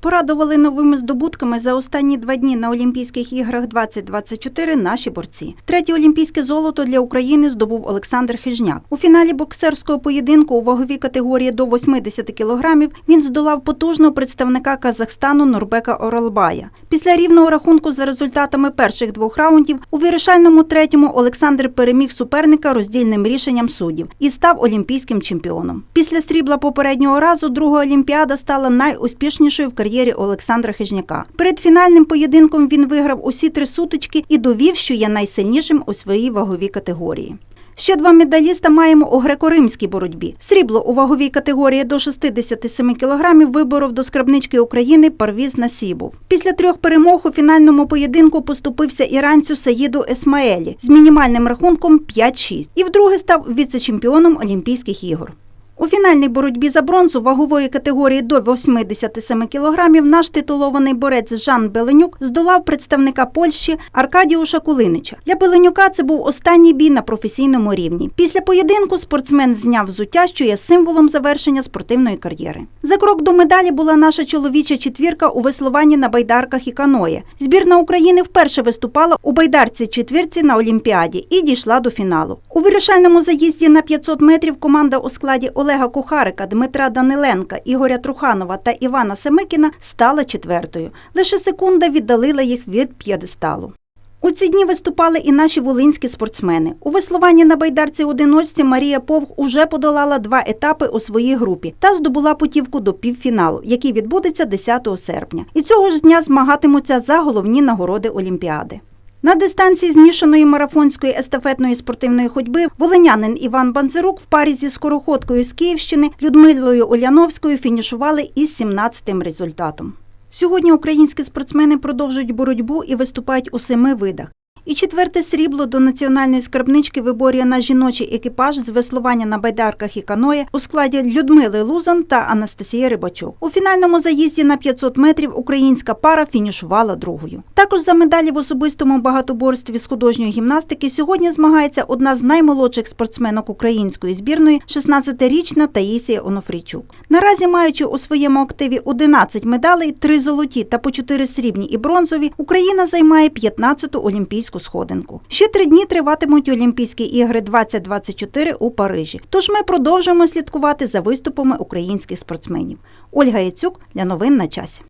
Порадували новими здобутками за останні два дні на Олімпійських іграх 2024 наші борці. Третє олімпійське золото для України здобув Олександр Хижняк. У фіналі боксерського поєдинку у ваговій категорії до 80 кілограмів він здолав потужного представника Казахстану Нурбека Оралбая. Після рівного рахунку за результатами перших двох раундів у вирішальному третьому Олександр переміг суперника роздільним рішенням суддів і став олімпійським чемпіоном. Після срібла попереднього разу друга олімпіада стала найуспішнішою в кар'єрі Олександра Хижняка. Перед фінальним поєдинком він виграв усі три сутички і довів, що є найсильнішим у своїй ваговій категорії. Ще два медаліста маємо у греко-римській боротьбі. Срібло у ваговій категорії до 67 кілограмів виборов до скарбнички України Парвіз Насібов. Після трьох перемог у фінальному поєдинку поступився іранцю Саїду Есмаелі з мінімальним рахунком 5-6 і вдруге став віце-чемпіоном Олімпійських ігор. У фінальній боротьбі за бронзу вагової категорії до 87 кілограмів наш титулований борець Жан Беленюк здолав представника Польщі Аркадіуша Кулинича. Для Беленюка це був останній бій на професійному рівні. Після поєдинку спортсмен зняв взуття, що є символом завершення спортивної кар'єри. За крок до медалі була наша чоловіча четвірка у веслуванні на байдарках і каное. Збірна України вперше виступала у байдарці четвірці на Олімпіаді і дійшла до фіналу. У вирішальному заїзді на 500 метрів команда у складі Олега Кухарика, Дмитра Даниленка, Ігоря Труханова та Івана Семикіна стала четвертою. Лише секунда віддалила їх від п'єдесталу. У ці дні виступали і наші волинські спортсмени. У веслуванні на байдарці одиночці Марія Повг уже подолала два етапи у своїй групі та здобула путівку до півфіналу, який відбудеться 10 серпня. І цього ж дня змагатимуться за головні нагороди Олімпіади. На дистанції змішаної марафонської естафетної спортивної ходьби волинянин Іван Банзирук в парі зі скороходкою з Київщини Людмилою Оляновською фінішували із 17-тим результатом. Сьогодні українські спортсмени продовжують боротьбу і виступають у семи видах. І четверте срібло до національної скарбнички виборює наш жіночий екіпаж з веслування на байдарках і каное у складі Людмили Лузан та Анастасії Рибачук. У фінальному заїзді на 500 метрів українська пара фінішувала другою. Також за медалі в особистому багатоборстві з художньої гімнастики сьогодні змагається одна з наймолодших спортсменок української збірної 16-річна Таїсія Онофрійчук. Наразі маючи у своєму активі 11 медалей, 3 золоті та по 4 срібні і бронзові, Україна займає 15-ту олімпійську сходинку. Ще три дні триватимуть Олімпійські ігри 2024 у Парижі. Тож ми продовжуємо слідкувати за виступами українських спортсменів. Ольга Яцюк для новин на часі.